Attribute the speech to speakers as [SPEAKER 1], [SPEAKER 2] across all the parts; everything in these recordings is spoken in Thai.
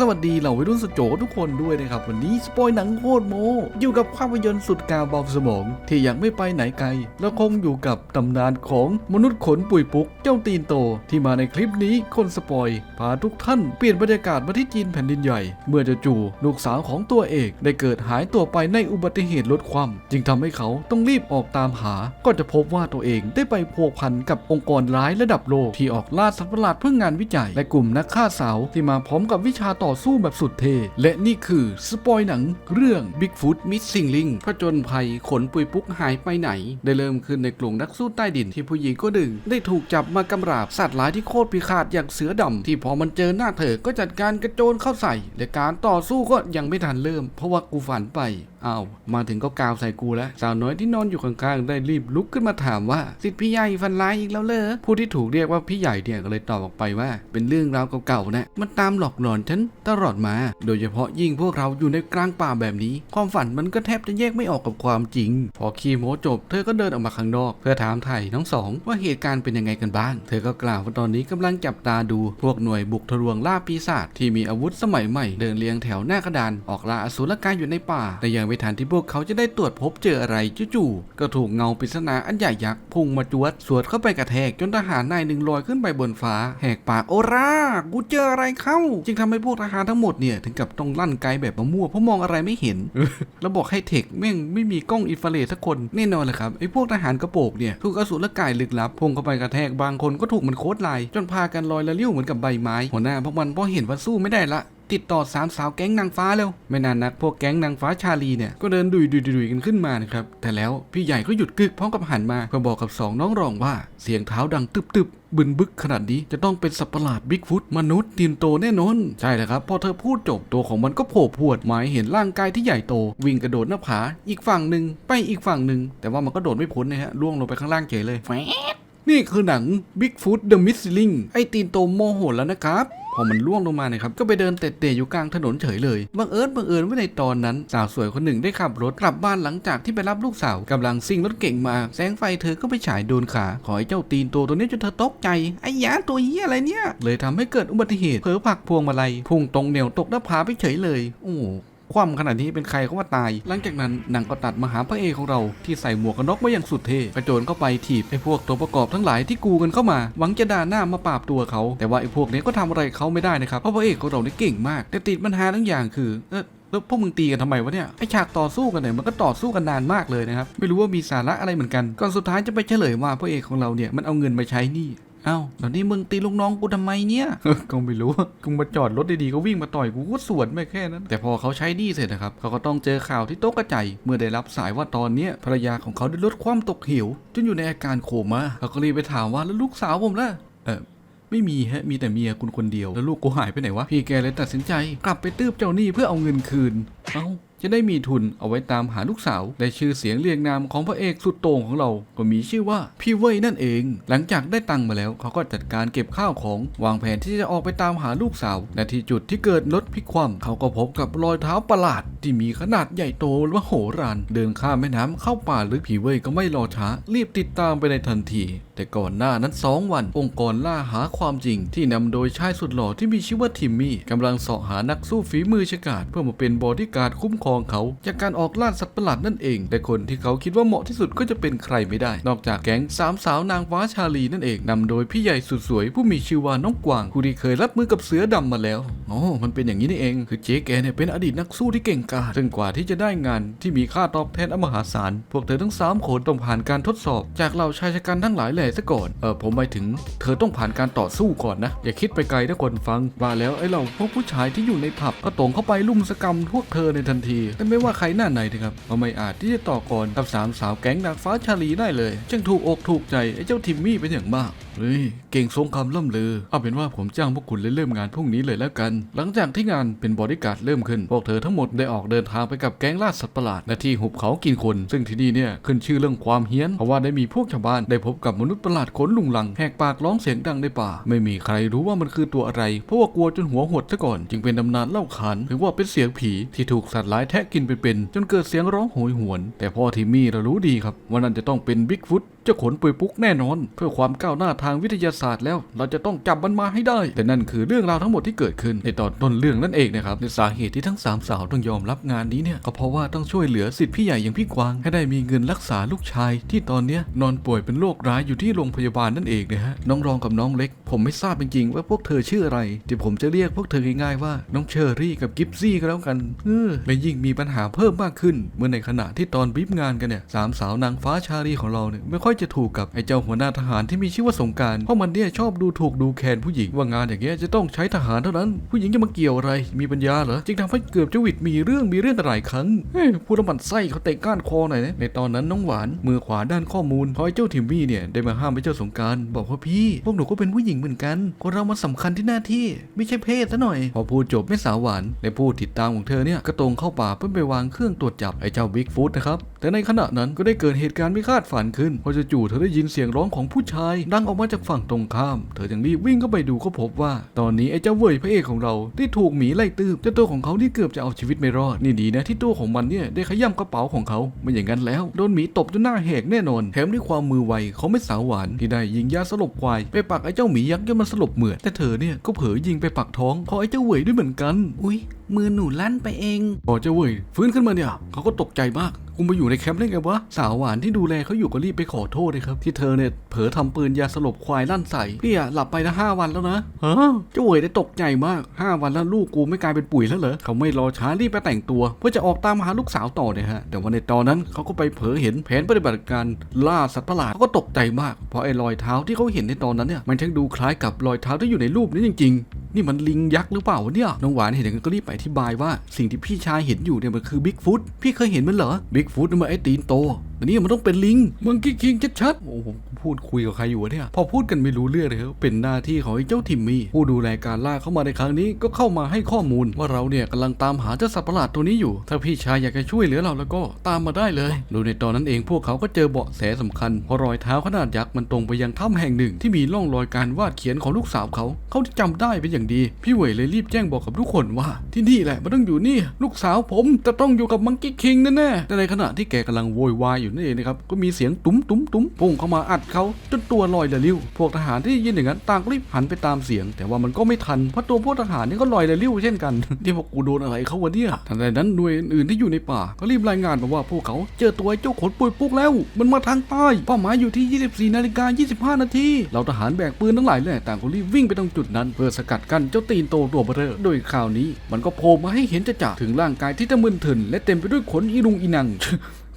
[SPEAKER 1] สวัสดีเหล่าวัยรุ่นสุดโจทุกคนด้วยนะครับ วันนี้สปอยหนังโคตรโม อยู่กับภาพยนตร์สุดกาวเบาสมอง ที่ยังไม่ไปไหนไกล แล้วคงอยู่กับตำนานของมนุษย์ขนปุยปุก เจ้าตีนโต ที่มาในคลิปนี้คนสปอย พาทุกท่านเปลี่ยนบรรยากาศมาที่จีนแผ่นดินใหญ่ เมื่อจู่ๆลูกสาวของตัวเอกได้เกิดหายตัวไปในอุบัติเหตุรถคว่ำจึงทำให้เขาต้องรีบออกตามหา ก็จะพบว่าตัวเองได้ไปพัวพันกับองค์กรร้ายระดับโลกที่ออกล่าสัตว์ประหลาดเพื่องานวิจัย และกลุ่มนักฆ่าสาวที่มาพร้อมกับวิชาต่อ่อสู้แบบสุดเท และนี่คือสปอยหนังเรื่อง Bigfoot Missing Link ผจญภัยขนปุยปุกหายไปไหน ได้เริ่มขึ้นในกลุ่มนักสู้ใต้ดินที่ผู้หญิงก็ดึง ได้ถูกจับมากำราบสัตว์ร้ายที่โคตรพิฆาตอย่างเสือดำที่พอมันเจอหน้าเธอก็จัดการกระโจนเข้าใส่ และการต่อสู้ก็ยังไม่ทันเริ่ม เพราะว่ากูฝันไปอ้าวมาถึงก็กาวใส่กูแล้ว สาวน้อยที่นอนอยู่ข้างๆ ได้รีบลุกขึ้นมาถามว่า สิทธิพี่ใหญ่ฟันร้ายอีกแล้วเลอผู้ที่ถูกเรียกว่าพี่ใหญ่เนี่ยก็เลยตอบออกไปว่า เป็นเรื่องราวเก่าๆนะมันตามหลอกหลอนฉันตลอดมา โดยเฉพาะยิ่งพวกเราอยู่ในกลางป่าแบบนี้ ความฝันมันก็แทบจะแยกไม่ออกกับความจริง พอคีโมจบ เธอก็เดินออกมาข้างนอก เพื่อถามไถ่ทั้งสอง ว่าเหตุการณ์เป็นยังไงกันบ้าง เธอก็กล่าวว่าตอนนี้กำลังจับตาดู พวกหน่วยบุกทะลวงล่าปีศาจที่มีอาวุธสมัยใหม่เดินเรียงแถวหน้ากระดานออกล่าอสูรกายอยู่ในป่า แต่ยังไม่ทันที่พวกเขาจะได้ตรวจพบเจออะไรจู่ๆก็ถูกเงาปริศนาอันใหญ่ยักษ์พุ่งมาจวดสวดเข้าไปกระแทกจนทหารนายหนึ่งลอยขึ้นไปบนฟ้า แหกปากโอรากูเจออะไรเข้า จึงทำให้พวกทหารทั้งหมดเนี่ยถึงกับต้องลั่นไกแบบมะม่วเพราะมองอะไรไม่เห็น แล้วบอกให้เทคแม่งไม่มีกล้องอินฟราเรดสักคนแน่นอนเลยครับไอ้พวกทหารกระโปรงเนี่ยถูกอสูรกายลึกลับพุ่งเข้าไปกระแทกบางคนก็ถูกมันโคตรลาย จนพากันลอยละลิ้วเหมือนกับใบไม้หัวหน้าพวกมันพอเห็นว่าสู้ไม่ได้ละติดต่อสามสาวแก๊งนางฟ้าเร็วไม่นานนักพวกแก๊งนางฟ้าชาลีเนี่ยก็เดินดุยดุยดุยกันขึ้นมานะครับแต่แล้วพี่ใหญ่ก็หยุดกึกพร้อมกับหันมาเพื่อบอกกับสองน้องรองว่าเสียงเท้าดังตึบตึบ บึนบึกขนาดนี้จะต้องเป็นสัตว์ประหลาดบิ๊กฟุตมนุษย์ตีนโตแน่นอน ใช่แล้วครับ พอเธอพูดจบตัวของมันก็โผล่พวดหมายเห็นร่างกายที่ใหญ่โต วิ่งกระโดดหน้าผา อีกฝั่งหนึ่งไปอีกฝั่งหนึ่งแต่ว่ามันก็โดดไม่พ้นนะฮะล่วงลงไปข้างล่างเฉยเลยนี่คือหนัง Bigfoot the Missing ไอตีนโตโมโหแล้วนะครับ พอมันล่วงลงมาเนี่ยครับก็ไปเดินเตะๆอยู่กลางถนนเฉยเลยบังเอิญบังเอิญว่าในตอนนั้นสาวสวยคนหนึ่งได้ขับรถกลับบ้านหลังจากที่ไปรับลูกสาวกำลังซิ่งรถเก่งมา แสงไฟเธอก็ไปฉายโดนขาขอให้เจ้าตีนโตตัวนี้จนเธอตกใจไอ้ยาตัวเหี้ยอะไรเนี่ย เลยทำให้เกิดอุบัติเหตุเผลอผักพวงมาลัยพุ่งตรงเหนียวตกหน้าผาไปเฉยเลยโอ้โห ความขนาดนี้เป็นใครเขาว่าตาย หลังจากนั้นหนังก็ตัดมาหาพระเอกของเราที่ใส่หมวกกันน็อกไว้อย่างสุดเท่กระโจนเข้าไปถีบไอ้พวกตัวประกอบทั้งหลายที่กูกันเข้ามา หวังจะด่าหน้ามาปราบตัวเขา แต่ว่าไอ้พวกนี้ก็ทำอะไรเขาไม่ได้นะครับเพราะพระเอกของเราเนี่ยเก่งมาก แต่ติดปัญหาทั้งอย่างคือเออแล้วพวกมึงตีกันทำไมวะเนี่ยไอฉากต่อสู้กันเนี่ยมันก็ต่อสู้กันนานมากเลยนะครับไม่รู้ว่ามีสาระอะไรเหมือนกันก่อนสุดท้ายจะไปเฉลยว่าพระเอกของเราเนี่ยมันเอาเงินมาใช้หนี่ เอ้าแล้วนี่มึงตีลูกน้องกูทำไมเนี่ยก็ไม่รู้กูมาจอดรถดีๆก็วิ่งมาต่อยกูก็สวนไม่แค่นั้น แต่พอเขาใช้หนี่เสร็จนะครับเขาก็ต้องเจอข่าวที่โต๊ะกระจายเมื่อได้รับสายว่าตอนเนี้ยภรรยาของเขาได้ลดความตกเหวจนอยู่ในอาการโคม่าเขาก็รีบไปถามว่าแล้วลูกสาวผมล่ะเออไม่มีฮะ มีแต่เมียคุณคนเดียว แล้วลูกกูหายไปไหนวะ พี่แกเลยตัดสินใจ กลับไปตืบเจ้าหนี้เพื่อเอาเงินคืน เอ้า จะได้มีทุนเอาไว้ตามหาลูกสาวและชื่อเสียงเรียงนามของพระเอกสุดโต่งของเรา ก็มีชื่อว่าพี่เว่ยนั่นเอง หลังจากได้ตังค์มาแล้ว เขาก็จัดการเก็บข้าวของวางแผนที่จะออกไปตามหาลูกสาวและที่จุดที่เกิดรถพลิกคว่ำเขาก็พบกับรอยเท้าประหลาด ที่มีขนาดใหญ่โตและโหฬารเดินข้ามแม่น้ำเข้าป่าลึกพี่เว่ยก็ไม่รอช้า รีบติดตามไปในทันที แต่ก่อนหน้านั้น2วัน องค์กรล่าหาความจริง ที่นำโดยชายสุดหล่อที่มีชื่อว่าทิมมี่กำลังเสาะหานักสู้ฝีมือฉกาจเพื่อมาเป็นบอดี้การ์ดคุ้มครองเขาจากการออกล่าสัตว์ประหลาดนั่นเอง แต่คนที่เขาคิดว่าเหมาะที่สุดก็จะเป็นใครไม่ได้ นอกจากแก๊งสามสาวนางฟ้าชาลีนั่นเองนำโดยพี่ใหญ่สุดสวยผู้มีชื่อว่าน้องกวางผู้ที่เคยรับมือกับเสือดำมาแล้วอ๋อมันเป็นอย่างนี้นี่เอง คือเจ๊แกเนี่ยเป็นอดีตนักสู้ที่เก่งกาจซึ่งกว่าที่จะได้งานที่มีค่าตอบแทนอมหาศาลพวกเธอทั้งสามคนต้องผ่านการทดสอบ จากเหล่าชายชะกันทั้งหลายแหล่ซะก่อนเออผมหมายถึง เธอต้องผ่านการต่อสู้ก่อนนะ อย่าคิดไปไกลนะคนฟังว่าแล้วไอ้เราพวกผู้ชายที่อยู่ในผับก็ตรงเข้าไปลุมสกรรมพวกเธอในทันทีแต่ไม่ว่าใครหน้าไหนนะครับก็ไม่อาจที่จะต่อกรกับสามสาวแก๊งนางฟ้าชาลีได้เลย จึงถูกอกถูกใจไอ้เจ้าทิมมี่เป็นอย่างมากเฮ้ยเก่งทรงคำล่ำลือ เอาเป็นว่าผมจ้างพวกคุณเลยเริ่มงานพรุ่งนี้เลยแล้วกัน หลังจากที่งานเป็นบอดี้การ์ดเริ่มขึ้น พวกเธอทั้งหมดได้ออกเดินทางไปกับแก๊งล่าสัตว์ประหลาดและที่หุบเขากินคน ซึ่งที่นี่เนี่ยขึ้นชื่อเรื่องความเฮี้ยน เพราะว่าได้มีพวกชาวบ้านได้พบกับมนุษย์ประหลาดขนลุงลังแหกปากร้องเสียงดังในป่า ไม่มีใครรู้ว่ามันคือตัวอะไร เพราะว่ากลัวจนหัวหดซะก่อน จึงเป็นตำนานเล่าขานถึงว่าเป็นเสียงผีที่ถูกสัตว์ร้ายแทะกินเป็นๆจนเกิดเสียงร้องโหยหวน แต่พ่อทิมมี่เรารู้ดีครับว่านั่นจะต้องเป็นบิ๊กฟุต จ้าขนปุยปุกแน่นอน เพื่อความก้าวหน้าทางวิทยาศาสตร์แล้ว เราจะต้องจับมันมาให้ได้ แต่นั่นคือเรื่องราวทั้งหมดที่เกิดขึ้นในตอนต้นเรื่องนั่นเองนะครับในสาเหตุที่ทั้งสามสาวต้องยอมรับงานนี้เนี่ยก็เพราะว่าต้องช่วยเหลือสิทธิพี่ใหญ่อย่างพี่กวางให้ได้มีเงินรักษาลูกชาย ที่ตอนนี้นอนป่วยเป็นโรคร้ายอยู่ที่โรงพยาบาลนั่นเองนะฮะน้องรองกับน้องเล็ก ผมไม่ทราบจริงๆว่าพวกเธอชื่ออะไรแต่ผมจะเรียกพวกเธอง่ายๆว่าน้องเชอรี่กับกิฟซี่ก็แล้วกันเออและยิ่งมีปัญหาเพิ่มมากขึ้น เมื่อในขณะที่ตอนบีบงานกันเนี่ยสามสาวนางฟ้าชาลีของเราเนี่ยไม่ค่อยจะถูกกับไอ้เจ้าหัวหน้าทหารที่มีชื่อว่าสงการเพราะมันเนี่ยชอบดูถูกดูแคลนผู้หญิงว่างานอย่างเงี้ยจะต้องใช้ทหารเท่านั้น ผู้หญิงจะมาเกี่ยวอะไร มีปัญญาเหรอจึงทำให้เกือบจะวิดมีเรื่องมีเรื่องหลายครั้งเฮ้ยพูดแล้วมันไส้เขาเตะก้านคอหน่อยนะในตอนนั้นน้องหวานมือขวาด้านข้อมูลพอไอ้เจ้าทิมมี่เนี่ยได้มาห้ามไอ้เจ้าสงการบอกว่าพี่ พวกหนูก็เป็นผู้หญิงเหมือนกันคนเรามันสำคัญที่หน้าที่ไม่ใช่เพศซะหน่อย พอพูดจบแม่สาวหวานในผู้ติดตามของเธอเนี่ยก็ตรงเข้าป่าเพื่อไปวางเครื่องตรวจจับไอ้เจ้าบิ๊กฟุตนะครับแต่ในขณะนั้นก็ได้เกิดเหตุการณ์ไม่คาดฝันขึ้นพอจู่ๆเธอได้ยินเสียงร้องของผู้ชาย ดังออกมาจากฝั่งตรงข้าม เธอจึงรีบวิ่งเข้าไปดูก็พบว่า ตอนนี้ไอ้เจ้าเว่ยพระเอกของเราได้ถูกหมีไล่ตืบเจ้าตัวของเขาที่เกือบจะเอาชีวิตไม่รอดนี่ดีนะที่ตัวของมันเนี่ยได้ขย้ำกระเป๋าของเขาไม่อย่างนั้นแล้วโดนหมีตบจนหน้าแหกแน่นอน แถมด้วยความมือไวเขาไม่สาวหวานที่ได้ยิงยาสลบควายไปปักไอ้เจ้าหมียักษ์จนมันสลบเหมือดแต่เธอเนี่ยก็เผลอยิงไปปักท้องของไอ้เจ้าเว่ยด้วยเหมือนกัน
[SPEAKER 2] อุ๊ยมือหนูลั่นไปเอง
[SPEAKER 1] พอเจ้าเว่ยฟื้นขึ้นมาเนี่ยเขาก็ตกใจมากกูมาอยู่ในแคมป์ได้ไงวะสาวหวานที่ดูแลเขาอยู่ก็รีบไปขอโทษเลยครับ ที่เธอเนี่ยเผลอทำปืนยาสลบควายลั่นใส่พี่อะหลับไปนะห้าวันแล้วนะฮะเจ้าเว่ยได้ตกใจมากห้าวันแล้วลูกกูไม่กลายเป็นปุ๋ยแล้วเหรอเขาไม่รอช้ารีบไปแต่งตัว เพื่อจะออกตามหาลูกสาวต่อเนี่ยฮะแต่ว่าในตอนนั้นเขาก็ไปเผลอเห็นแผนปฏิบัติการล่าสัตว์ประหลาดเขาก็ตกใจมากเพราะไอ้รอยเท้าที่เขาเห็นในตอนนั้นเนี่ยมันช่างดูคล้ายกับรอยเท้าที่อยู่ในรูปนี้จริง ๆ นี่มันลิงยักษ์หรือเปล่าเนี่ยน้องหวานเห็นอย่างนั้นก็รีบไปอธิบายว่าสิ่งที่พี่ชายเห็นอยู่เนี่ยมันคือบิ๊กฟุตพี่เคยเห็นมันเหรอบิ๊กฟุตนั่นมันไอ้ตีนโต ต่นี่มันต้องเป็นลิงมังกี้คิงชัดๆโอ้โหพูดคุยกับใครอยู่เนี่ย พอพูดกันไม่รู้เรื่องเลยครับเป็นหน้าที่ของไอ้เจ้าทิมมี่ผู้ดูแลการล่าเข้ามาในครั้งนี้ก็เข้ามาให้ข้อมูล ว่าเราเนี่ยกำลังตามหาเจ้าสัตว์ประหลาดตัวนี้อยู่ ถ้าพี่ชายอยากจะช่วยเหลือเราแล้วก็ตามมาได้เลยดยในตอนนั้นเองพวกเขาก็เจอเบาะแสสำคัญเพราะรอยเท้าขนาดยักษ์มันตรงไปยังถ้ำแห่งหนึ่ง ที่มีร่องรอยการวาดเขียนของลูกสาวเขา เขาจำได้เป็นอย่างดี พี่เหวยเลยรีบแจ้งบอกกับทุกคนว่า ที่นี่แหละมันต้องอยู่นี่ ลูกสาวผมจะต้องอยู่กับมังกี้คิงแน่ๆแต่ในขณะที่แกกำลังโวยวายอยู่นั่นะครับก็มีเสียงตุ้มตุ้มตุ้มพุ่งเข้ามาอัดเขาจนตัวลอยละลิ้วพวกทหารที่ยินอย่างนั้นต่างรีบหันไปตามเสียง แต่ว่ามันก็ไม่ทันเพราะตัวพวกทหารนี่ก็ลอยละลิ้วเช่นกันที่พวกกูโดนอะไรเขาวะเนี่ยทันใดนั้นหน่วยอื่นที่อยู่ในป่าก็รีบรายงานมาว่าพวกเขาเจอตัวไอ้เจ้าขนปุยปุกแล้ว มันมาทางใต้เป้าหมายอยู่ที่ 24นาฬิกา25 นาทีเราทหารแบกปืนทั้งหลายแหล่ต่างก็รีบวิ่งไปตรงจุดนั้น เพื่อสกัดกั้นเจ้าตีนโตตัวเบอเรอโดยข่าวนี้ มันก็โผล่มาให้เห็นจะจะถึงร่างกายที่ตะมึนถึนและเต็มไปด้วยขนอีรุงอีนัง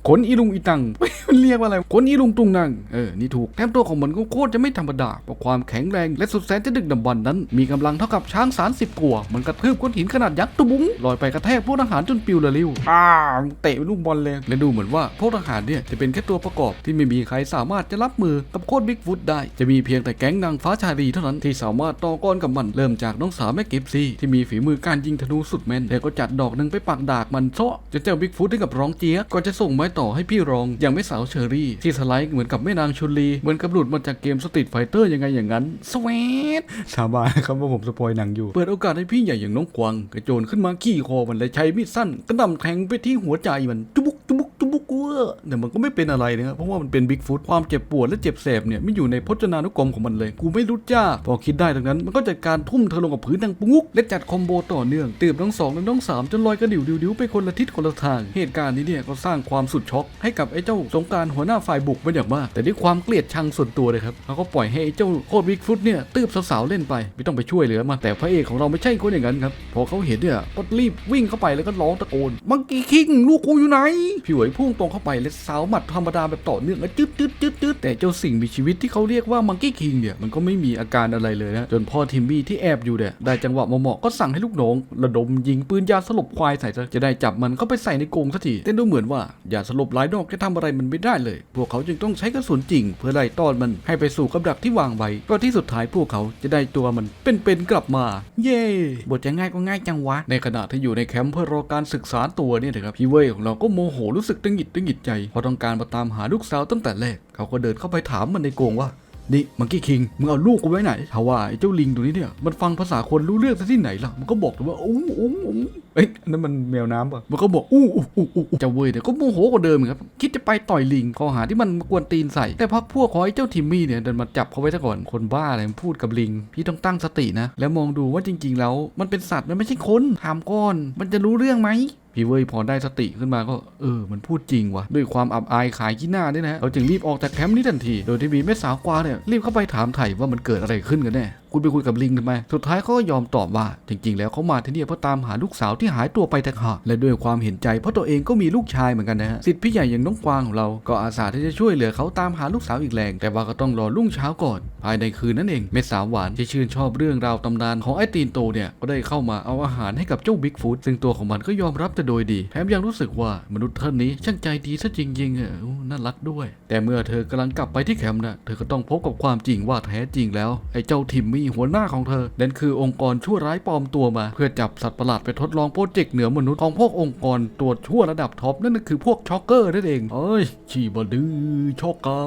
[SPEAKER 1] ขนอีลุงอีตังมัน เรียกว่าอะไรขนอีลุงตุงนางเออนี่ถูกแถมตัวของมันก็โคตรจะไม่ธรรมดาเพราะความแข็งแรงและสุดแสนจะดึกดำบรรพ์นั้น มีกำลังเท่ากับช้างสารสิบตัวมันกระทืบก้อนหินขนาดยักษ์ตุบุ้งลอยไปกระแทกพวกทหารจนปิวละลิ้วอ้าวเตะลูกบอลเลยและดูเหมือนว่าพวกทหารเนี่ยจะเป็นแค่ตัวประกอบที่ไม่มีใครสามารถจะรับมือกับโคตรบิ๊กฟุตได้ จะมีเพียงแต่แก๊งนางฟ้าชาลีเท่านั้นที่สามารถต่อกรกับมันเริ่มจากน้องสาวแม่กิฟซี่ที่มีฝีมือการยิงธนูสุดแม่นแล้วก็จัดดอกหนึ่งไปปักดากมันเซาะจนเจ้าบิ๊กฟุตได้กับร้องเจี๊ยกก่อนจะส่งไม้ต่อให้พี่รองอย่างไม่สาวเชอรี่ ที่สไลด์เหมือนกับแม่นางชุนลี เหมือนกับหลุดมาจากเกมสตรีทไฟเตอร์ยังไงอย่างนั้นสวีทสาบานครับว่าผมสปอยหนังอยู่ เปิดโอกาสให้พี่ใหญ่อย่างน้องกวางกระโจนขึ้นมาขี่คอมันและใช้มีดสั้นกระหน่ำแทงไปที่หัวใจมันจุบุ กจุบุกัวแต่มันก็ไม่เป็นอะไรนะครับเพราะว่ามันเป็นบิ๊กฟุตความเจ็บปวดและเจ็บแสบเนี่ยไม่อยู่ในพจนานุกรมของมันเลย กูไม่รู้จ้า พอคิดได้ดังนั้น มันก็จัดการทุ่มเธอลงกับพื้นดังปุกและจัดคอมโบต่อเนื่องตืบทั้งสองและทั้งสามจนลอยกระดิ่วดิวๆไปคนละทิศคนละทาง เหตุการณ์นี้เนี่ยก็สร้างความสุดช็อกให้กับไอ้เจ้าสงการหัวหน้าฝ่ายบุกเป็นอย่างมากแต่ด้วยความเกลียดชังส่วนตัวเลยครับเขาก็ปล่อยให้ไอ้เจ้าโคตรบิ๊กฟุตเนี่ยตืบสาวๆเล่นไป ไม่ต้องไปช่วยเหลือมาแต่พระเอกของเราไม่ใช่คนอย่างนั้นครับพอเขาเห็นเนี่ยก็รีบวิ่งเข้าไปแล้วก็ร้องตะโกนมังกี้คิงลูกกูอยู่ไหนพี่หวยพุ่งตรงเข้าไปและสาวหมัดธรรมดาแบบต่อเนื่องแล้วจึ๊ดจึ๊ดจึ๊ดจึ๊ดแต่เจ้าสิ่งมีชีวิตที่เขาเรียกว่ามังกี้คิงเนี่ยมันก็ไม่มีอาการอะไรเลยนะจนพ่อทิมมี่ที่แอบอยู่เนี่ยได้จังหวะเหมาะๆก็สั่งให้ลูกน้อง ระดมยิงปืนยาสลบควายใส่ซะจะได้จับมันเข้าไปใส่ในกรงสักทีแต่ดูเหมือนว่ายาสลบหลายดอกจะทำอะไรมันไม่ได้เลย พวกเขาจึงต้องใช้กระสุนจริง เพื่อไล่ต้อนมันให้ไปสู่กับดักที่วางไว้ก็ที่สุดท้ายพวกเขาจะได้ตัวมันเป็นๆกลับมา เย้บทจะง่ายก็ง่ายจังวะ ในขณะที่อยู่ในแคมป์เพื่อรอการศึกษาตัวเนี่ยนะครับพี่เว่ยของเราก็โมโหรู้สึกตึงหิดตึงหิดใจเพราะต้องการมาตามหาลูกสาวตั้งแต่แรก เขาก็เดินเข้าไปถามมันในโกงว่า นี่มังกี้คิงมึงเอาลูกกูไว้ไหนถาว่าไอ้เจ้าลิงตัวนี้เนี่ยมันฟังภาษาคนรู้เรื่องซะที่ไหนล่ะมันก็บอกแต่ว่าอู้อู้อู้เอ้ยนั่นมันแมวน้ำป่ะมันก็บอกอู้อู้อู้อู้เจ้าเว้ยเนี่ยก็โมโหกว่าเดิมอีกครับ คิดจะไปต่อยลิงข้อหาที่มันมากวนตีนใส่ แต่พักพวกของไอ้เจ้าทิมมี่เนี่ยเดินมาจับเขาไว้ซะก่อนคนบ้าอะไรมันพูดกับลิง พี่ต้องตั้งสตินะ แล้วมองดูว่าจริง ๆ แล้ว มันเป็นสัตว์มันไม่ใช่คนถามก่อน มันจะรู้เรื่องไหมพี่เว้ยพอได้สติขึ้นมาก็เออ มันพูดจริงว่ะด้วยความอับอายขายขี้หน้าด้วยนะเราจึงรีบออกจากแคมป์นี้ทันที โดยที่มีแม่สาวกวาเนี่ยรีบเข้าไปถามไถ่ว่ามันเกิดอะไรขึ้นกันแน่คุณไปคุยกับลิงทำไม สุดท้ายเขาก็ยอมตอบว่า จริง ๆ แล้วเขามาที่นี่เพื่อตามหาลูกสาวที่หายตัวไปแต่หากและด้วยความเห็นใจเพราะตัวเองก็มีลูกชายเหมือนกันนะฮะสิทธิพี่ใหญ่อย่างน้องกวางของเราก็อาสาที่จะช่วยเหลือเขาตามหาลูกสาวอีกแรง แต่ว่าก็ต้องรอรุ่งเช้าก่อน ภายในคืนนั้นเองเม็ดสาวหวานที่ชื่นชอบเรื่องราวตำนานของไอ้ตีนโตเนี่ยก็ได้เข้ามาเอาอาหารให้กับเจ้าบิ๊กฟูดซึ่งตัวของมันก็ยอมรับแต่โดยดีแถมยังรู้สึกว่ามนุษย์ท่านนี้ช่างใจดีซะจริงๆอะอู้น่ารักด้วย แต่เมื่อเธอกำลังกลับไปที่แคมป์นะเธอก็ต้องพบกับความจริงว่าแท้จริงแล้วไอ้เจ้าทิมมี่หัวหน้าของเธอนั่นคือองค์กรชั่วร้ายปลอมตัวมา เพื่อจับสัตว์ประหลาดไปทดลองโปรเจกต์เหนือมนุษย์ของพวกองค์กรตรวจชั่วระดับท็อปนั่นก็คือพวกช็อกเกอร์นั่นเองเอ้ยชีบดื้อช็อกกา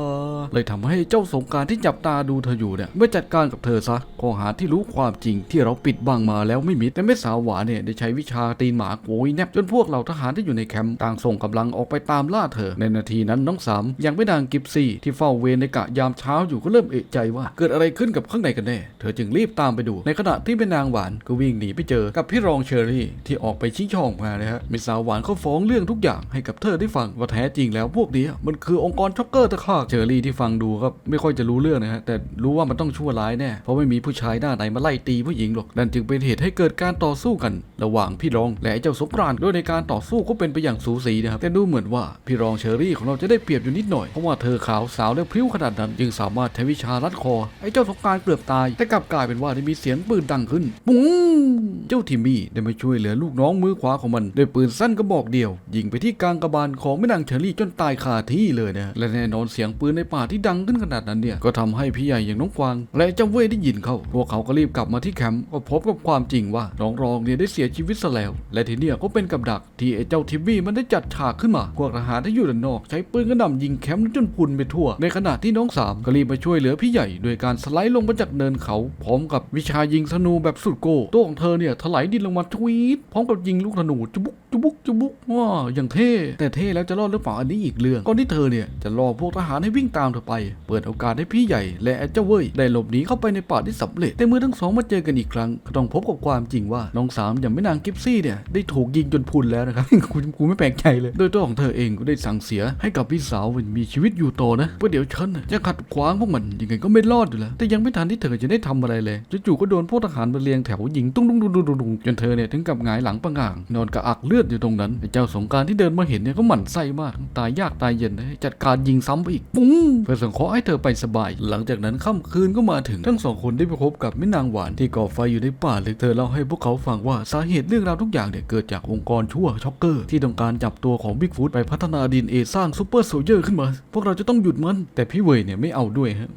[SPEAKER 1] เลยทำให้เจ้าสงการที่จับตาดูเธออยู่เนี่ยไม่จัดการกับเธอซะข้อหาที่รู้ความจริงที่เราปิดบังมาแล้วไม่มิดแต่ไม่สาวหวานเนี่ยได้ใช้วิชาตีนหมาโกยแนบจนพวกเราทหารที่อยู่ในแคมป์ต่างส่งกำลังออกไปตามล่าเธอ ในนาทีนั้นน้องสามยังไม่นางกิฟซี่ที่เฝ้าเวรในกะยามเช้าอยู่ก็เริ่มเอะใจว่า เกิดอะไรขึ้นกับข้างในกันแน่ เธอจึงรีบตามไปดู ในขณะที่แม่นางหวานก็วิ่งหนีไปเจอกับพี่รองเชอรี่ที่ที่ออกไปชี้ช่องมานะฮะมิสาวหวานเขาฟ้องเรื่องทุกอย่างให้กับเธอได้ฟังว่าแท้จริงแล้วพวกนี้มันคือองค์กรช็อกเกอร์ตะคากเชอรี่ที่ฟังดูก็ไม่ค่อยจะรู้เรื่องนะฮะแต่รู้ว่ามันต้องชั่วร้ายแน่เพราะไม่มีผู้ชายหน้าไหนมาไล่ตีผู้หญิงหรอกนั่นจึงเป็นเหตุให้เกิดการต่อสู้กัน ระหว่างพี่รองและเจ้าสงกรานต์โดยในการต่อสู้ก็เป็นไปอย่างสูสีนะครับแต่ดูเหมือนว่าพี่รองเชอรี่ของเราจะได้เปรียบอยู่นิดหน่อยเพราะว่าเธอขาวสาวและพริ้วขนาดนั้นจึงสามารถใช้วิชารัดคอไอ้เจ้าสงกรานต์เกือบตายแต่กลับกลายเป็นว่าได้มีเสียงปืนดังขึ้นปุ้งเจ้าทิมมี่ได้มาช่วยเหลือลูกน้องมือขวาของมันด้วยปืนสั้นกระบอกเดียว ยิงไปที่กลางกระบาลของแม่นางเชอรี่จนตายคาที่เลยนะและแน่นอนเสียงปืนในป่าที่ดังขึ้นขนาดนั้นเนี่ยก็ทำให้พี่ใหญ่อย่างน้องกวาง และเจ้าเว่ยได้ยินเขาพวกเขาก็รีบกลับมาที่แคมป์ก็พบกับความจริงว่าน้องรองเนี่ยได้เสียชีวิตซะแล้ว และทีเนี้ยก็เป็นกับดักที่ไอ้เจ้าทิมมี่มันได้จัดฉากขึ้นมาพวกทหารที่อยู่ด้านนอก ใช้ปืนกระหน่ำยิงแคมป์จนพุนไปทั่ว ในขณะที่น้องสามก็รีบมาช่วยเหลือพี่ใหญ่โดยการสไลด์ลงมาจากเนินเขา พร้อมกับวิชายิงธนูแบบสุดโกตัวของเธอเนี่ยถลายดินลงมาทวีตพร้อมกับยิงลูกธนูจุบุกจุบุกจุบุกว้าอย่างเท่แต่เท่แล้วจะรอดหรือเปล่าอันนี้อีกเรื่องก่อนที่เธอเนี่ยจะรอพวกทหารให้วิ่งตามเธอไป เปิดโอกาสให้พี่ใหญ่และเจ้าเว่ยได้หลบหนีเข้าไปในป่าที่สำเร็จแต่เมื่อทั้งสองมาเจอกันอีกครั้งก็ต้องพบกับความจริงว่าน้องสามอย่างแม่นางกิฟซี่เนี่ยได้ถูกยิงจนพุนแล้วนะครับกูกูไม่แปลกใจเลยโดยตัวของเธอเองก็ได้สั่งเสียให้กับพี่สาวมีชีวิตอยู่ต่อนะเพราะเดี๋ยวฉันจะขัดขวางพวกมันยังไงก็ไม่รอดอยู่แล้วแต่ยังไม่ทันที่เธอจะได้ทำอะไรเลยจู่ๆก็โดนพวกทหารมาเรียงแถวยิงตุ้งตุ้งตุ้งตุ้งตุ้งตุ้งจนเธอเนี่ยถึงกับหงายหลังประงางนอนกระอักเลือดอยู่ตรงนั้นไอ้เจ้าสงการที่เดินมาเห็นเนี่ยก็หมั่นไส้มากตายยากตายเย็นจัดการยิงซ้ำไปอีกปุ้งเพื่อสงเคราะห์ให้เธอไปสบาย หลังจากนั้นค่ำคืนก็มาถึงทั้งสองคนได้ไปพบกับแม่นางหวานที่ก่อไฟอยู่ในป่าเลยเธอเล่าให้พวกเขาฟังว่าสาเหตุเรื่องราวทุกอย่างเนี่ยเกิดจากองค์กรชั่วช็อกเกอร์ที่ต้องการจับตัวของบิ๊กฟูดไปพัฒนาดินเอสร้างซูเปอร์โซเยอร์ขึ้นมา พวกเราจะต้องหยุดมัน แต่พี่เวยเนี่ยไม่เอาด้วยฮะ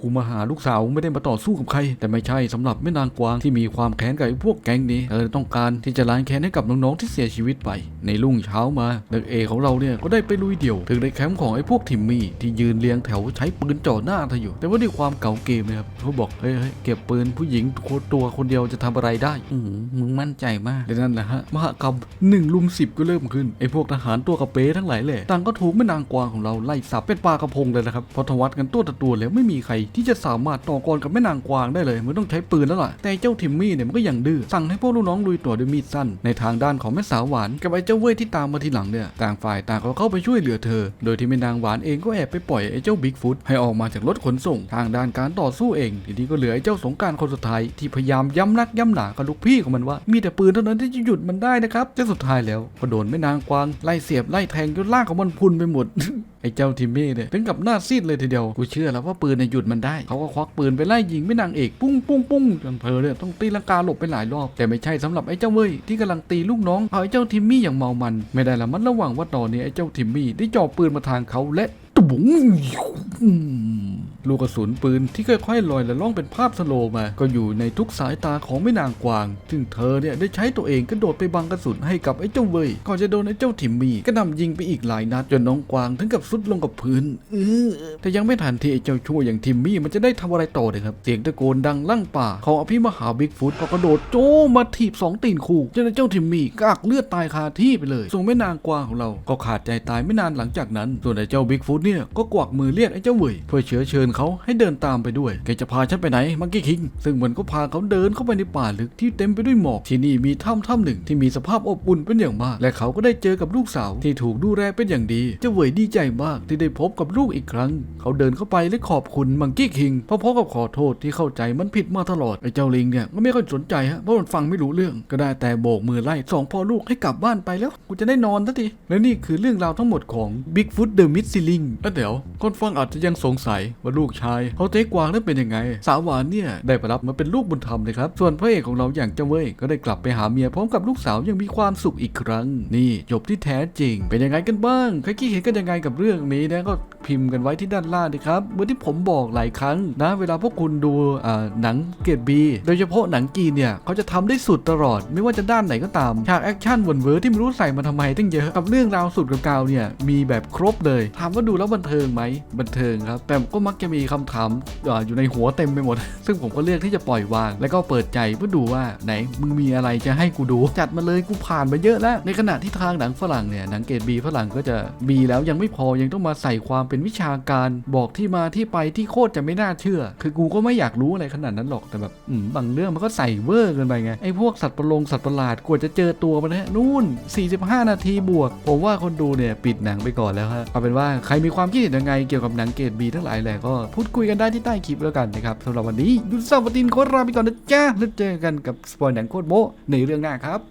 [SPEAKER 1] กูมาหาลูกสาวไม่ได้มาต่อสู้กับใคร แต่ไม่ใช่สำหรับแม่นางกวางที่มีความแค้นกับพวกแก๊งนี้เธอต้องการที่จะล้างแค้นให้กับน้องๆที่เสียชีวิตไป ในรุ่งเช้ามาเด็กเอของเราเนี่ยก็ได้ไปลุยเดี่ยว ถึงในแคมป์ของไอ้พวกทิมมี่ที่ยืนเรียงแถวใช้ปืนจ่อหน้าเธออยู่ แต่ว่าด้วยความเก่าเกมนะครับเขาบอกเฮ้ยเฮ้ยเก็บปืนผู้หญิงตัวคนเดียวจะทำอะไรได้
[SPEAKER 2] อืมมึงมั่นใจมาก
[SPEAKER 1] ดังนั้นแหละฮะมหากรรมหนึ่งลุมสิบก็เริ่มขึ้นไอ้พวกทหารตัวกระเป๊ทั้งหลายแหละต่างก็ถูกแม่นางกวางของเราไล่สับเป็นปลากระพงเลยนะครับพอทวัดกันตัวต่อตัวแล้วไม่มีใครที่จะสามารถต่อกรกับแม่นางกวางได้เลยมันต้องใช้ปืนแล้วล่ะแต่เจ้าทิมมี่เนี่ยมันก็ยังดื้อสั่งให้พวกลูกน้องลุยตัวด้วยมีดัน ในทางด้านของแม่สาวหวานกับไอ้เจ้าเว่ยที่ตามมาทีหลังเนี่ยต่างฝ่ายต่างก็เข้าไปช่วยเหลือเธอ โดยที่แม่นางหวานเองก็แอบไปปล่อยไอ้เจ้าบิ๊กฟุตให้ออกมาจากรถขนส่ง ทางด้านการต่อสู้เอง ทีนี้ก็เหลือไอ้เจ้าสงการคนสุดท้ายที่พยายามย้ำนักย้ำหนากับลูกพี่ของมันว่ามีแต่ปืนเท่านั้นที่จะหยุดมันได้นะครับแต่สุดท้ายแล้วก็โดนแม่นางกวางไล่เสียบไล่แทงจนร่างของมันพุนไปหมดไอ้เจ้าทิมมี่เนี่ยถึงกับหน้าซีดเลยทีเดียว กูเชื่อแล้วว่าปืนเนี่ยหยุดมันได้ เขาก็ควักปืนไปไล่ยิงไม่นางเอกปุ้งปุ้งปุ้งจนเธอเนี่ยต้องตีลังกาหลบไปหลายรอบ แต่ไม่ใช่สำหรับไอ้เจ้าเว้ยที่กำลังตีลูกน้องเอาไอ้เจ้าทิมมี่อย่างเมามัน ไม่ได้ละมันระวังว่าตอนนี้ไอ้เจ้าทิมมี่ได้จ่อปืนมาทางเขาและตุบุ๋ง ลูกกระสุนปืนที่ค่อยๆลอยและล่องเป็นภาพสโลมา ก็อยู่ในทุกสายตาของแม่นางกวาง ซึ่งเธอเนี่ยได้ใช้ตัวเองกระโดดไปบังกระสุนให้กับไอ้เจ้าเว่ยก่อนจะโดนไอ้เจ้าถิมมี่ก็นำยิงไปอีกหลายนัดจนน้องกวางถึงกับสุดลงกับพื้นเออแต่ยังไม่ทันที่ไอ้เจ้าชั่วอย่างทิมมี่มันจะได้ทำอะไรต่อเลยครับ เสียงตะโกนดังลั่นป่าของอภิมหาบิ๊กฟุตก็กระโดดโจมมาถีบสองตีนคู่จนไอ้เจ้าทิมมี่กากเลือดตายคาที่ไปเลยส่วนแม่นางกวางของเราก็ขาดใจตายไม่นานหลังจากนั้น ส่วนไอ้เจ้าบิ๊กฟุตเนี่ยก็กวักมือเรียกไอ้เจ้าเวยเพื่อเชื้อเชิญเขาให้เดินตามไปด้วย แกจะพาฉันไปไหน มังกี้คิง ซึ่งมันก็พาเขาเดินเข้าไปในป่าลึกที่เต็มไปด้วยหมอก ที่นี่มีถ้ำถ้ำหนึ่งที่มีสภาพอบอุ่นเป็นอย่างมาก และเขาก็ได้เจอกับลูกสาวที่ถูกดูแลเป็นอย่างดี เจ้าเว่ยดีใจมากที่ได้พบกับลูกอีกครั้ง เขาเดินเข้าไปและขอบคุณมังกี้คิงพร้อมๆกับขอโทษที่เข้าใจมันผิดมาตลอด ไอ้เจ้าลิงเนี่ยก็ไม่ค่อยสนใจฮะ เพราะมันฟังไม่รู้เรื่อง ก็ได้แต่โบกมือไล่สองพ่อลูกให้กลับบ้านไปแล้ว กูจะได้นอนสักที และนี่คือเรื่องราวทั้งหมดของ Bigfoot the Missing แล้วเดี๋ยวคนฟังอาจจะยังสงสัยว่าลูกชายเขาเต๊กวางนั้นเป็นยังไง สาวหวานเนี่ยได้ไปรับมาเป็นลูกบุญธรรมเลยครับ ส่วนพระเอกของเราอย่างเจ้าเว้ยก็ได้กลับไปหาเมียพร้อมกับลูกสาวยังมีความสุขอีกครั้ง นี่จบที่แท้จริง เป็นยังไงกันบ้างใครคิดเห็นกันยังไงกับเรื่องนี้นะก็ พิมพ์กันไว้ที่ด้านล่างนะครับเหมือนที่ผมบอกหลายครั้งนะเวลาพวกคุณดูหนังเกรดบีโดยเฉพาะหนังจีนเนี่ยเขาจะทำได้สุดตลอด ไม่ว่าจะด้านไหนก็ตามฉากแอคชั่นวนเวอร์ที่ไม่รู้ใส่มาทำไมตั้งเยอะกับเรื่องราวสุดกับกาวเนี่ยมีแบบครบเลยถามว่าดูแล้วบันเทิงไหมบันเทิงครับ แต่ก็มักจะมีคำถามออยู่ในหัวเต็มไปหมด ซึ่งผมก็เลือกที่จะปล่อยวาง แล้วก็เปิดใจเพื่อดูว่าไหนมึงมีอะไรจะให้กูดู จัดมาเลยกูผ่านมาเยอะแล้วในขณะที่ทางหนังฝรั่งเนี่ยหนังเกรดบีฝรั่งก็จะมีแล้วยังไม่พอยังต้องมาใส่ความเป็นวิชาการบอกที่มาที่ไปที่โคตรจะไม่น่าเชื่อ คือกูก็ไม่อยากรู้อะไรขนาดนั้นหรอกแต่แบบบางเรื่องมันก็ใส่เวอร์เกินไปไงไอ้พวกสัตว์ประหลงสัตว์ประหลาดกว่าจะเจอตัวมันนะนู่น 45 นาทีบวก ผมว่าคนดูเนี่ยปิดหนังไปก่อนแล้วฮะเอาเป็นว่าใครมีความคิดเห็นยังไงเกี่ยวกับหนังเกรดบีทั้งหลายแหละก็พูดคุยกันได้ที่ใต้คลิปแล้วกันนะครับสำหรับวันนี้ยุทธศาสตร์ปตินโคตรลาไปก่อนนะจ้าแล้วเจอกันกับสปอยหนังโคตรโมในเรื่องหน้าครับ